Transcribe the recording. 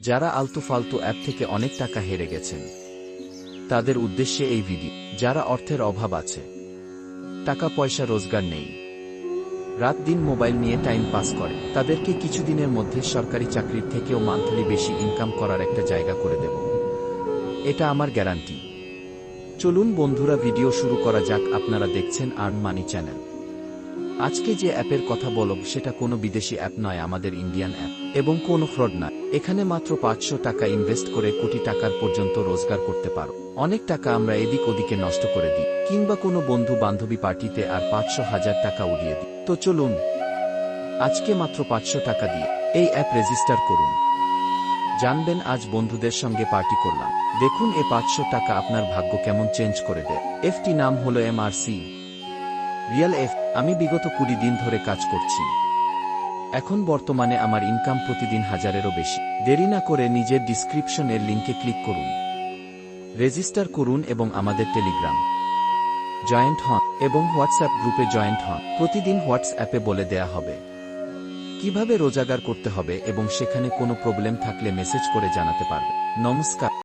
যারা আলতু ফালতু অ্যাপ থেকে অনেক টাকা হেরে গেছেন। তাদের উদ্দেশ্যে এই ভিডিও। যারা অর্থের অভাব আছে। টাকা পয়সা রোজগার নেই। রাত দিন মোবাইল নিয়ে টাইম পাস করে। তাদেরকে কিছুদিনের মধ্যে সরকারি চাকরির থেকেও মান্থলি বেশি ইনকাম করার একটা জায়গা করে দেব। এটা আমার গ্যারান্টি। চলুন বন্ধুরা, ভিডিও শুরু করা যাক। আপনারা দেখছেন আর্ন মানি চ্যানেল। আজকে যে অ্যাপের কথা বলব সেটা কোনো বিদেশি অ্যাপ নয়, আমাদের ইন্ডিয়ান অ্যাপ। এবং কোনো ফ্রড নয়। এখানে মাত্র পাঁচশো টাকা ইনভেস্ট করে কোটি টাকার পর্যন্ত রোজগার করতে পারো। অনেক টাকা আমরা এদিক ওদিকে নষ্ট করে দিই, কিংবা কোনো বন্ধু বান্ধবী পার্টিতে আর পাঁচশো হাজার টাকা উড়িয়ে দিই। তো চলুন, আজকে মাত্র পাঁচশো টাকা দিয়ে এই অ্যাপ রেজিস্টার করুন। জানবেন, আজ বন্ধুদের সঙ্গে পার্টি করলাম। দেখুন, এ পাঁচশো টাকা আপনার ভাগ্য কেমন চেঞ্জ করে দেয়। এফটি নাম হলো এমআরসি রিয়েল এফ, আমি বিগত কুড়ি দিন ধরে কাজ করছি। এখন বর্তমানে আমার ইনকাম প্রতিদিন হাজারেরও বেশি। দেরি না করে নিজের ডিসক্রিপশন এর লিঙ্কে ক্লিক করুন। রেজিস্টার করুন এবং আমাদের টেলিগ্রাম জয়েন্ট হন এবং হোয়াটসঅ্যাপ গ্রুপে জয়েন্ট হন। প্রতিদিন হোয়াটসঅ্যাপে বলে দেয়া হবে। কীভাবে রোজাগার করতে হবে এবং সেখানে কোনো প্রবলেম থাকলে মেসেজ করে জানাতে পারবে। নমস্কার।